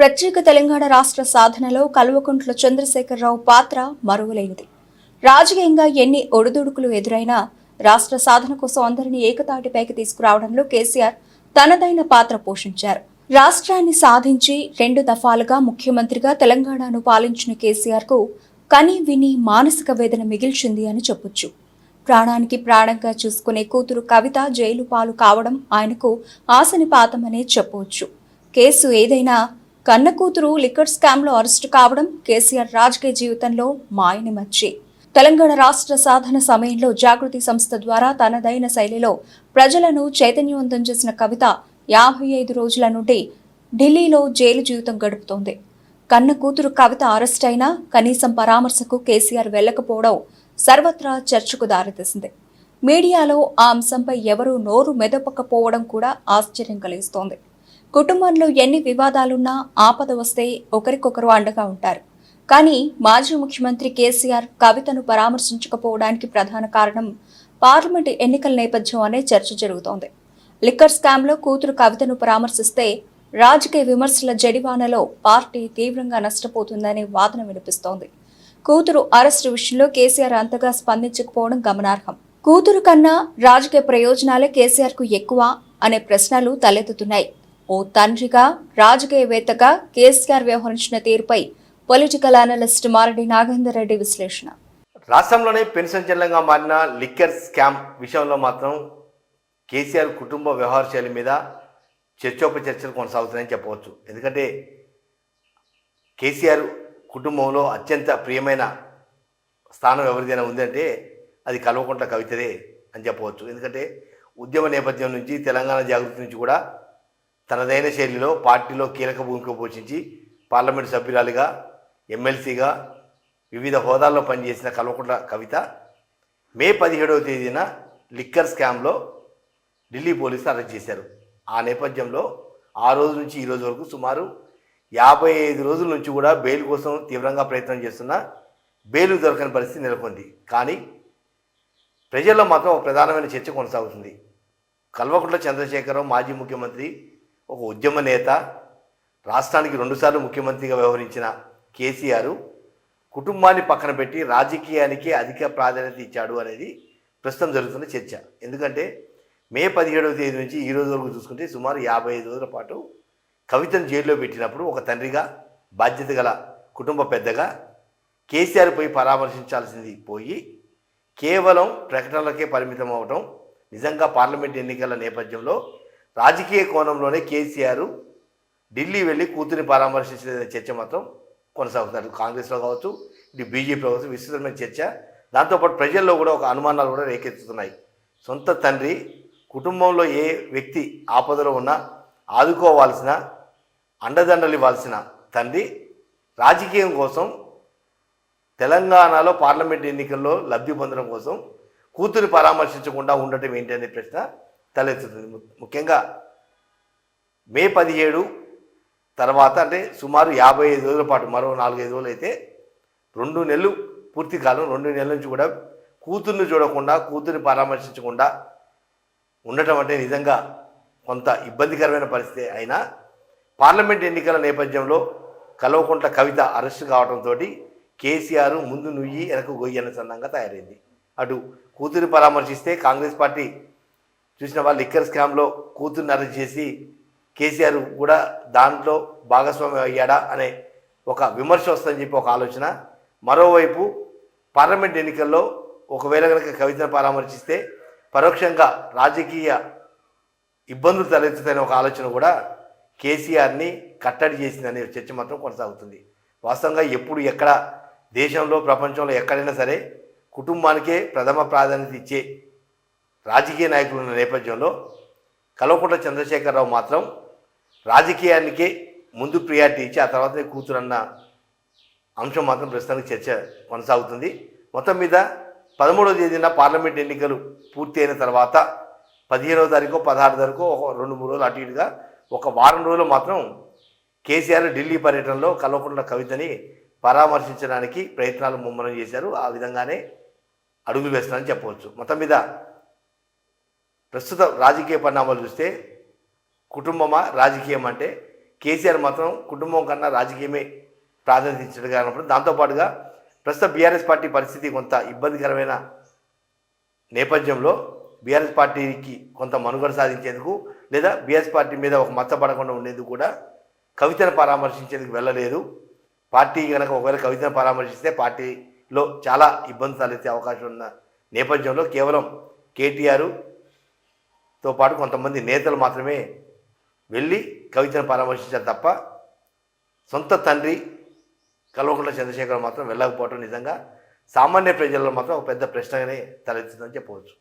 ప్రత్యేక తెలంగాణ రాష్ట్ర సాధనలో కల్వకుంట్ల చంద్రశేఖరరావు పాత్ర మరువలేనిది. రాజకీయంగా ఎన్ని ఒడిదుడుకులు ఎదురైనా రాష్ట్ర సాధన కోసం అందరినీ ఏకతాటిపైకి తీసుకురావడంలో కేసీఆర్ తనదైన పాత్ర పోషించారు. రాష్ట్రాన్ని సాధించి రెండు దఫాలుగా ముఖ్యమంత్రిగా తెలంగాణను పాలించిన కేసీఆర్కు కని విని మానసిక వేదన మిగిల్చింది అని చెప్పొచ్చు. ప్రాణానికి ప్రాణంగా చూసుకునే కూతురు కవిత జైలు పాలు కావడం ఆయనకు ఆశనిపాతమనే చెప్పవచ్చు కేసు ఏదైనా కన్న కూతురు లిక్కర్ స్కామ్లో అరెస్టు కావడం కేసీఆర్ రాజకీయ జీవితంలో మాయని మచ్చి. తెలంగాణ రాష్ట్ర సాధన సమయంలో జాగృతి సంస్థ ద్వారా తనదైన శైలిలో ప్రజలను చైతన్యవంతం చేసిన కవిత యాభై ఐదు రోజుల నుండి ఢిల్లీలో జైలు జీవితం గడుపుతోంది. కన్న కూతురు కవిత అరెస్ట్ అయినా కనీసం పరామర్శకు కేసీఆర్ వెళ్ళకపోవడం సర్వత్రా చర్చకు దారితీసింది. మీడియాలో ఆ అంశంపై ఎవరూ నోరు మెదపకపోవడం కూడా ఆశ్చర్యం కలిగిస్తోంది. కుటుంబంలో ఎన్ని వివాదాలున్నా ఆపద వస్తే ఒకరికొకరు అండగా ఉంటారు. కానీ మాజీ ముఖ్యమంత్రి కేసీఆర్ కవితను పరామర్శించకపోవడానికి ప్రధాన కారణం పార్లమెంటు ఎన్నికల నేపథ్యం అనే చర్చ జరుగుతోంది. లిక్కర్ స్కామ్లో కూతురు కవితను పరామర్శిస్తే రాజకీయ విమర్శల జడివానలో పార్టీ తీవ్రంగా నష్టపోతుందనే వాదన వినిపిస్తోంది. కూతురు అరెస్టు విషయంలో కేసీఆర్ అంతగా స్పందించకపోవడం గమనార్హం. కూతురు కన్నా రాజకీయ ప్రయోజనాలే కేసీఆర్కు ఎక్కువ అనే ప్రశ్నలు తలెత్తుతున్నాయి. ఓ తండ్రిగా రాజకీయవేత్తగా కేసీఆర్ వ్యవహరించిన తీరుపై పొలిటికల్ అనలిస్ట్ మారడి నాగేందర్ రెడ్డి విశ్లేషణ. రాష్ట్రంలోనే పెన్షన్ చెల్లంగా మారిన లిక్కర్ స్కామ్ విషయంలో మాత్రం కేసీఆర్ కుటుంబ వ్యవహార శైలి మీద చర్చోపచర్చలు కొనసాగుతున్నాయని చెప్పవచ్చు. ఎందుకంటే కేసీఆర్ కుటుంబంలో అత్యంత ప్రియమైన స్థానం ఎవరిదైనా ఉందంటే అది కల్వకుంట్ల కవితదే అని చెప్పవచ్చు. ఎందుకంటే ఉద్యమ నేపథ్యం నుంచి తెలంగాణ జాగృతి నుంచి కూడా తనదైన శైలిలో పార్టీలో కీలక భూమిక పోషించి పార్లమెంటు సభ్యురాలిగా ఎమ్మెల్సీగా వివిధ హోదాల్లో పనిచేసిన కల్వకుంట్ల కవిత మే పదిహేడవ తేదీన లిక్కర్ స్కామ్లో ఢిల్లీ పోలీసులు అరెస్ట్ చేశారు. ఆ నేపథ్యంలో ఆ రోజు నుంచి ఈ రోజు వరకు సుమారు యాభై ఐదు రోజుల నుంచి కూడా బెయిల్ కోసం తీవ్రంగా ప్రయత్నం చేస్తున్న బెయిల్ దొరకని పరిస్థితి నెలకొంది. కానీ ప్రజల్లో మాత్రం ఒక ప్రధానమైన చర్చ కొనసాగుతుంది. కల్వకుంట్ల చంద్రశేఖరరావు మాజీ ముఖ్యమంత్రి ఒక ఉద్యమ నేత రాష్ట్రానికి రెండుసార్లు ముఖ్యమంత్రిగా వ్యవహరించిన కేసీఆర్ కుటుంబాన్ని పక్కన పెట్టి రాజకీయానికి అధిక ప్రాధాన్యత ఇచ్చాడు అనేది ప్రస్తుతం జరుగుతున్న చర్చ. ఎందుకంటే మే పదిహేడవ తేదీ నుంచి ఈ రోజు వరకు చూసుకుంటే సుమారు యాభై ఐదు రోజుల పాటు కవితను జైల్లో పెట్టినప్పుడు ఒక తండ్రిగా బాధ్యత గల కుటుంబ పెద్దగా కేసీఆర్ పోయి పరామర్శించాల్సింది పోయి కేవలం ప్రకటనలకే పరిమితం అవడం నిజంగా పార్లమెంట్ ఎన్నికల నేపథ్యంలో రాజకీయ కోణంలోనే కేసీఆర్ ఢిల్లీ వెళ్ళి కూతురిని పరామర్శించిన చర్చ మాత్రం కొనసాగుతున్నారు కాంగ్రెస్లో కావచ్చు ఇది బీజేపీలో కావచ్చు విస్తృతమైన చర్చ. దాంతోపాటు ప్రజల్లో కూడా ఒక అనుమానాలు కూడా రేకెత్తుతున్నాయి. సొంత తండ్రి కుటుంబంలో ఏ వ్యక్తి ఆపదలో ఉన్నా ఆదుకోవాల్సిన అండదండలు ఇవ్వాల్సిన తండ్రి రాజకీయం కోసం తెలంగాణలో పార్లమెంట్ ఎన్నికల్లో లబ్ధి పొందడం కోసం కూతురు పరామర్శించకుండా ఉండటం ఏంటి ప్రశ్న తలెత్తుతుంది. ముఖ్యంగా మే పదిహేడు తర్వాత అంటే సుమారు యాభై ఐదు రోజుల పాటు మరో నాలుగైదు రోజులు అయితే రెండు నెలలు పూర్తి కాలం రెండు నెలల నుంచి కూడా కూతుర్ని చూడకుండా కూతుర్ని పరామర్శించకుండా ఉండటం అంటే నిజంగా కొంత ఇబ్బందికరమైన పరిస్థితి అయినా పార్లమెంట్ ఎన్నికల నేపథ్యంలో కల్వకుంట్ల కవిత అరెస్టు కావడంతో కేసీఆర్ ముందు నుయ్యి వెనక గొయ్యి అన్న సందంగా తయారైంది. అటు కూతురి పరామర్శిస్తే కాంగ్రెస్ పార్టీ చూసిన వాళ్ళు లిక్కర్ స్కామ్లో కూతుర్ని అరెస్ట్ చేసి కేసీఆర్ కూడా దాంట్లో భాగస్వామ్యం అయ్యాడా అనే ఒక విమర్శ వస్తుందని చెప్పి ఒక ఆలోచన. మరోవైపు పార్లమెంట్ ఎన్నికల్లో ఒకవేళ కనుక కవితను పరామర్శిస్తే పరోక్షంగా రాజకీయ ఇబ్బందులు తలెత్తుతాయనే ఒక ఆలోచన కూడా కేసీఆర్ని కట్టడి చేసిందనే చర్చ మాత్రం కొనసాగుతుంది. వాస్తవంగా ఎప్పుడు ఎక్కడ దేశంలో ప్రపంచంలో ఎక్కడైనా సరే కుటుంబానికే ప్రథమ ప్రాధాన్యత ఇచ్చే రాజకీయ నాయకులు ఉన్న నేపథ్యంలో కల్వకుంట్ల చంద్రశేఖరరావు మాత్రం రాజకీయానికే ముందు ప్రియారిటీ ఇచ్చి ఆ తర్వాతనే కూతురన్న అంశం మాత్రం ప్రస్తుతానికి చర్చ కొనసాగుతుంది. మొత్తం మీద పదమూడవ తేదీన పార్లమెంట్ ఎన్నికలు పూర్తి అయిన తర్వాత పదిహేనవ తారీఖు పదహారు తారీఖు ఒక రెండు మూడు రోజులు అటు ఇటుగా ఒక వారం రోజులు మాత్రం కేసీఆర్ ఢిల్లీ పర్యటనలో కల్వకుంట్ల కవితని పరామర్శించడానికి ప్రయత్నాలు ముమ్మరం చేశారు. ఆ విధంగానే అడుగులు వేస్తున్నారని చెప్పవచ్చు. మొత్తం మీద ప్రస్తుత రాజకీయ పరిణామాలు చూస్తే కుటుంబమా రాజకీయం అంటే కేసీఆర్ మాత్రం కుటుంబం కన్నా రాజకీయమే ప్రాధాన్యత ఇచ్చినట్టుగా అన్నప్పుడు దాంతోపాటుగా ప్రస్తుతం బీఆర్ఎస్ పార్టీ పరిస్థితి కొంత ఇబ్బందికరమైన నేపథ్యంలో బీఆర్ఎస్ పార్టీకి కొంత మనుగడ సాధించేందుకు లేదా బీఆర్ఎస్ పార్టీ మీద ఒక మచ్చపడకుండా ఉండేందుకు కూడా కవితను పరామర్శించేందుకు వెళ్ళలేదు. పార్టీ కనుక ఒకవేళ కవితను పరామర్శిస్తే పార్టీలో చాలా ఇబ్బంది తలెత్తే అవకాశం ఉన్న నేపథ్యంలో కేవలం కేటీఆర్ తో పాటు కొంతమంది నేతలు మాత్రమే వెళ్ళి కవితను పరామర్శించారు తప్ప సొంత తండ్రి కల్వకుంట్ల చంద్రశేఖర్ మాత్రం వెళ్ళకపోవటం నిజంగా సామాన్య ప్రజల్లో మాత్రం ఒక పెద్ద ప్రశ్నగానే తలెత్తుందని చెప్పవచ్చు.